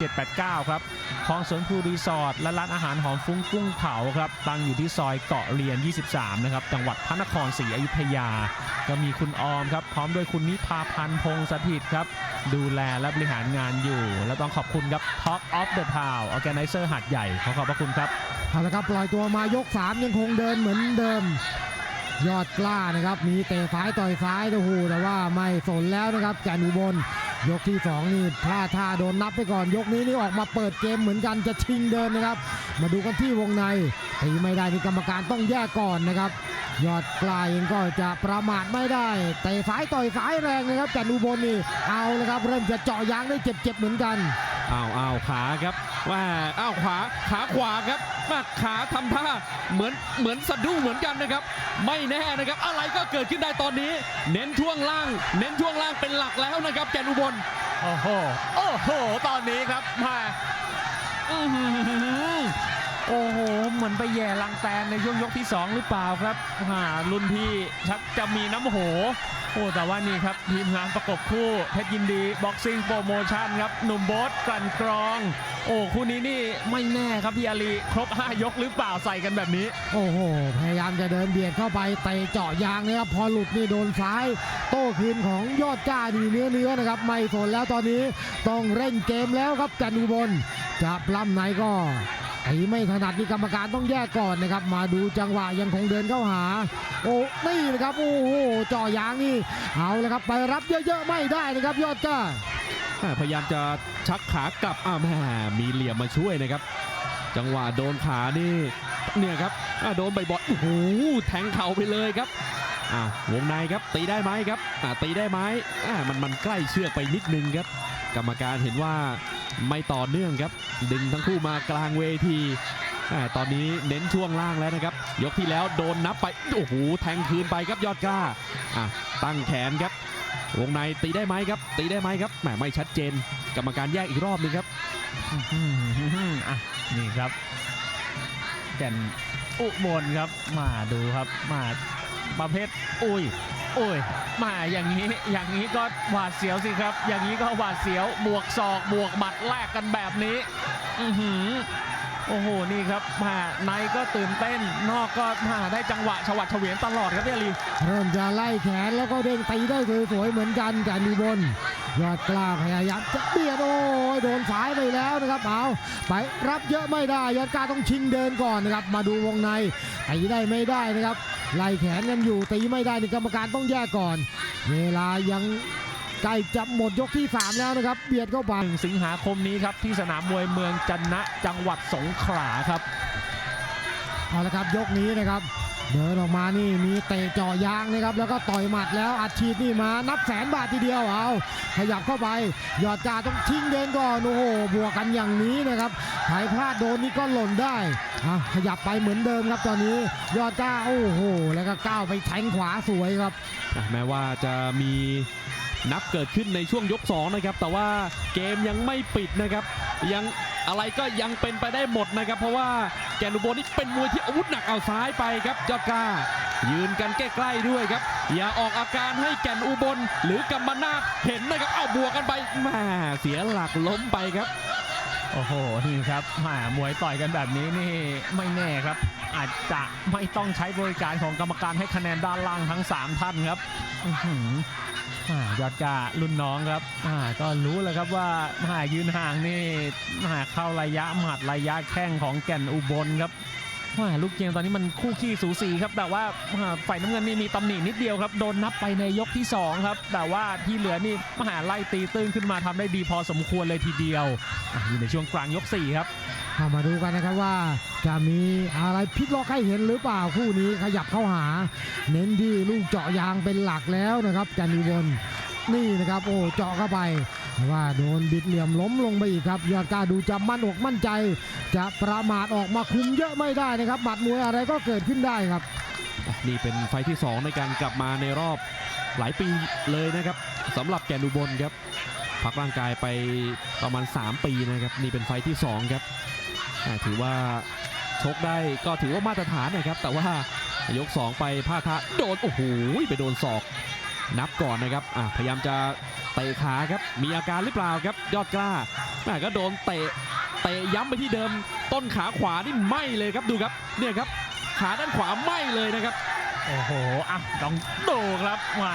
789 ครับคลองสวนภูรีสอร์ทและร้านอาหารหอมฟุ้งกุ้งเผาครับตั้งอยู่ที่ซอยเกาะเรียน 23 นะครับ จังหวัดพระนครศรีอยุธยา ก็มีคุณออมครับ พร้อมด้วยคุณนิพาพันธ์พงษ์สถิตครับ ดูแลและบริหารงานอยู่ และต้องขอบคุณครับ Talk of the Town Organizer หัดใหญ่ ขอขอบพระคุณครับเอาละครับ ปล่อยตัวมายก 3 ยังคงเดินเหมือนเดิม ยอดกล้านะครับ มีเตะซ้ายต่อยซ้ายโอ้โหแต่ว่าไม่สนแล้วนะครับแกนอุบล ยกที่ 2 นี่พลาดท่าโดนนับไปก่อน ยกนี้นี่ออกมาเปิดเกมเหมือนกันจะชิงเดินนะครับ มาดูกันที่วงในตีไม่ได้นี่กรรมการต้องแยกก่อนนะครับ ยอดกลาเองก็จะประมาทไม่ได้เตะซ้ายต่อยซ้ายแรงนะครับแกนอุบลนี่เอาละครับ เริ่มจะเจาะยางได้เจ็บๆเหมือนกันอ้าวอ้าวขาครับว่าอ้าวขวาขาขวาครับ ขาทำท่าเหมือนเหมือนสะดุ้งเหมือนกันนะครับ ไม่แน่นะครับ อะไรก็เกิดขึ้นได้ตอนนี้ เน้นช่วงล่าง เน้นช่วงล่างเป็นหลักแล้วนะครับ แกนอุบลโอ้โหโอ้โห ตอนนี้ครับมาอื้อหือโอ้โห เหมือนไปแย่ลังแตนในช่วงยกที่ 2 หรือเปล่าครับอ่ารุ่นพี่ชักจะมีน้ำโห โอ้แต่ว่านี่ครับทีมงานประกบคู่เพชรยินดีบ็อกซิ่งโปรโมชั่นครับหนุ่มโบ๊ทกลั่นกรอง โอ้คู่นี้นี่ไม่แน่ครับพี่อาลีครบ 5 ยกหรือเปล่าใส่กันแบบนี้ โอ้โห พยายามจะเดินเบียดเข้าไปเตะเจาะยางนะครับพอหลุดนี่โดนซ้าย โต้คืนของยอดกล้าดีเนื้อเนื้อนะครับ ไม่สนแล้วตอนนี้ต้องเร่งเกมแล้วครับจันอุบลจะปล้ำไหนก็ ตีไม่ถนัดนี่กรรมการต้องแยกก่อนนะครับ มาดูจังหวะยังคงเดินเข้าหา โอ้นี่นะครับโอ้โหจาะยางนี่เอาเละครับไปรับเยอะๆไม่ได้นะครับ ยอดก้าพยายามจะชักขากลับอ้าวแม่มีเหลี่ยมมาช่วยนะครับ จังหวะโดนขานี่เนี่ยครับโดนใบ่อยๆโอ้โหแทงเข่าไปเลยครับอ่าวงในครับตีได้ไหมครับอ่าตีได้ไหมอ่ามันมันใกล้เชือกไปนิดนึงครับ กรรมการเห็นว่า ไม่ต่อเนื่องครับ ดึงทั้งคู่มากลางเวทีตอนนี้เน้นช่วงล่างแล้วนะครับ ยกที่แล้วโดนนับไป โอ้โห แทงคืนไปครับยอดกล้าตั้งแขนครับ วงในตีได้ไหมครับ ตีได้ไหมครับ แหมไม่ชัดเจน กรรมการแยกอีกรอบหนึงครับอะนี่ครับ แก่นอุบลครับ มาดูครับ มา ประเภทอุ้ยอุ้ยมาอย่างนี้อย่างนี้ก็หวาดเสียวสิครับ อย่างนี้ก็หวาดเสียวบวกศอกบวกหมัดแลกกันแบบนี้ อือหือโอ้โหนี่ครับมาในก็ตื่นเต้น นอกก็มาได้จังหวะฉวัดเฉวียนตลอดครับพี่ลีเริ่มจะไล่แขนแล้วก็เด้งตีได้สวยๆเหมือนกันกันอุบลยอดกล้าพยายามจะเบียดโอ้ยโดนสายไปแล้วนะครับเอาไปรับเยอะไม่ได้ ยอดกล้าต้องชิงเดินก่อนนะครับ มาดูวงในตีได้ไม่ได้นะครับ ไล่แขนกันอยู่ตีไม่ได้นี่กรรมการต้องแยกก่อน เวลายังใกล้จะหมดยกที่ 3 แล้วนะครับเบียดเข้าไป1สิงหาคมนี้ครับที่สนามมวยเมืองจันนะจังหวัดสงขลาครับเอาละครับยกนี้นะครับ เดินออกมานี่มีเตะเจ่อยางนะครับ แล้วก็ต่อยหมัดแล้วอัดฉีดนี่มานับแสนบาททีเดียวเอาขยับเข้าไปยอดกาต้องทิ้งเดินก่อนโอ้โหบวกกันอย่างนี้นะครับใครพลาดโดนนี่ก็หล่นได้อะขยับไปเหมือนเดิมครับตอนนี้ ยอดกาโอ้โห แล้วก็ก้าวไปแทงขวาสวยครับแม้ว่าจะมีนับเกิดขึ้นในช่วงยก2นะครับแต่ว่าเกมยังไม่ปิดนะครับ ยังอะไรก็ยังเป็นไปได้หมดนะครับ เพราะว่า แกนอุบลนี่เป็นมวยที่อาวุธหนักเอาซ้ายไปครับยอดกล้า ยืนกันใกล้ๆด้วยครับ อย่าออกอาการให้แก่นอุบลหรือกำมนาเห็นนะครับเอาบวกกันไปแม่เสียหลักล้มไปครับ โอ้โหนี่ครับแหมมวยต่อยกันแบบนี้นี่ไม่แน่ครับ อาจจะไม่ต้องใช้บริการของกรรมการให้คะแนนด้านล่างทั้ง 3 ท่านครับ ยอดการุ่นน้องครับก็รู้แล้วครับว่าอ่ายืนห่างนี่อ่าเข้าระยะหมัดระยะแข้งของแก่นอุบลครับอ่าลูกเกมตอนนี้มันคู่ขี้สูสีครับ แต่ว่าฝ่ายน้ำเงินนี่มีตำหนินิดเดียวครับ โดนนับไปในยกที่สองครับ แต่ว่าที่เหลือนี่มหาไล่ตีตื้นขึ้นมาทำได้ดีพอสมควรเลยทีเดียวอะอยู่ในช่วงกลางยก 4 ครับ เอามาดูกันนะครับว่าจะมีอะไรพลิกล็อกให้เห็นหรือเปล่าคู่นี้ขยับเข้าหา เน้นที่ลูกเจาะยางเป็นหลักแล้วนะครับจันอุบลนี่นะครับโอ้เจาะเข้าไปว่าโดนบิดเหลี่ยมล้มลงไปอีกครับ ยอดกาดูจะมั่นอกมั่นใจ จะประมาทออกมาคุมเยอะไม่ได้นะครับหมัดมวยอะไรก็เกิดขึ้นได้ครับ นี่เป็นไฟที่ 2 ในการกลับมาในรอบหลายปีเลยนะครับสำหรับแกนอุบลครับพักร่างกายไปประมาณ 3 ปีนะครับ นี่เป็นไฟที่ 2 ครับ ถือว่าชกได้ก็ถือว่ามาตรฐานนะครับ แต่ว่ายก 2 ไปพาดท่าโดน โอ้โห ไปโดนศอก นับก่อนนะครับพยายามจะเตะขาครับ มีอาการหรือเปล่าครับ ยอดกล้าแม่ก็โดนเตะ เตะย้ำไปที่เดิม ต้นขาขวานี่ไหมเลยครับ ดูครับ เนี่ยครับ ขาด้านขวาไหมเลยนะครับ โอ้โหอะลองดูครับมา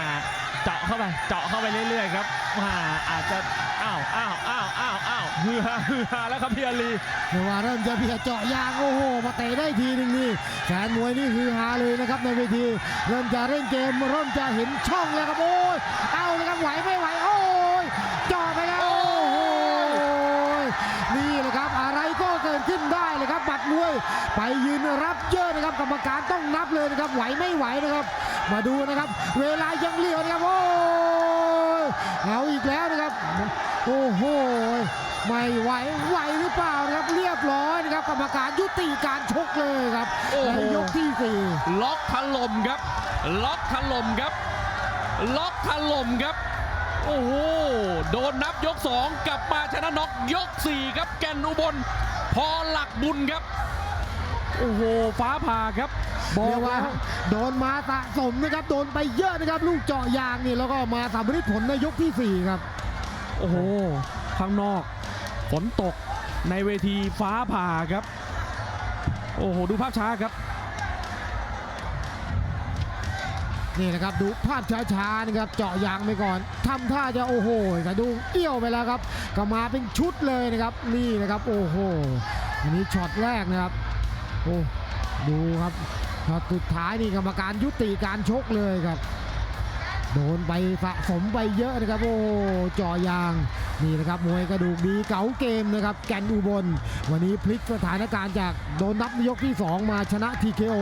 เจาะเข้าไป เจาะเข้าไปเรื่อยๆครับมาอาจจะ อ้าว อ้าว อ้าว อ้าว อ้าวฮือฮาฮือฮาแล้วครับพี่อาลีเว่าเริ่มจะเบียดเจาะยาง โอ้โหมาเตะได้ทีหนึ่งนี่แฟนมวยนี่ฮือฮาเลยนะครับในเวที เริ่มจะเล่นเกม เริ่มจะเห็นช่องแล้วครับโอ้ยเอาเลยครับไหวไม่ไหว ไปยืนรับเยอะนะครับกรรมการต้องนับเลยนะครับไหวไม่ไหวนะครับ มาดูนะครับ เวลายังเหลือนะครับโอ้ยเอาอีกแล้วนะครับโอ้โหไม่ไหวไหวหรือเปล่านะครับเรียบร้อยนะครับกรรมการยุติการชกเลยครับโอ้โหในยกที่สี่ล็อกถล่มครับ ล็อกถล่มครับ ล็อกถล่มครับโอ้โหโดนนับยก 2 กลับมาชนะน็อกยก 4 ครับแก่นอุบลพอหลักบุญครับ โอ้โห ฟ้าผ่าครับบอเรียกกว่าว่าโดนมาสะสมนะครับ โดนไปเยอะนะครับ ลูกเจาะยางนี่แล้วก็มาสำเร็จผลในยกที่สี่ครับ โอ้โห ข้างนอก ฝนตกในเวทีฟ้าผ่าครับ โอ้โห ดูภาพช้าครับ นี่นะครับดูภาพช้าๆนะครับเจาะยางไปก่อนทำท่าจะโอ้โหกระดูเอี้ยวไปแล้วครับ ก็มาเป็นชุดเลยนะครับ นี่นะครับ โอ้โหอันนี้ช็อตแรกนะครับ โอ้ดูครับช็อตสุดท้ายนี่กรรมการยุติการชกเลยครับ โดนไปสะสมไปเยอะนะครับ โอ้เจาะยางนี่นะครับมวยกระดูกดีเก๋าเกมนะครับแกนอุบล วันนี้พลิกสถานการณ์จากโดนนับยกที่ 2 มาชนะ TKO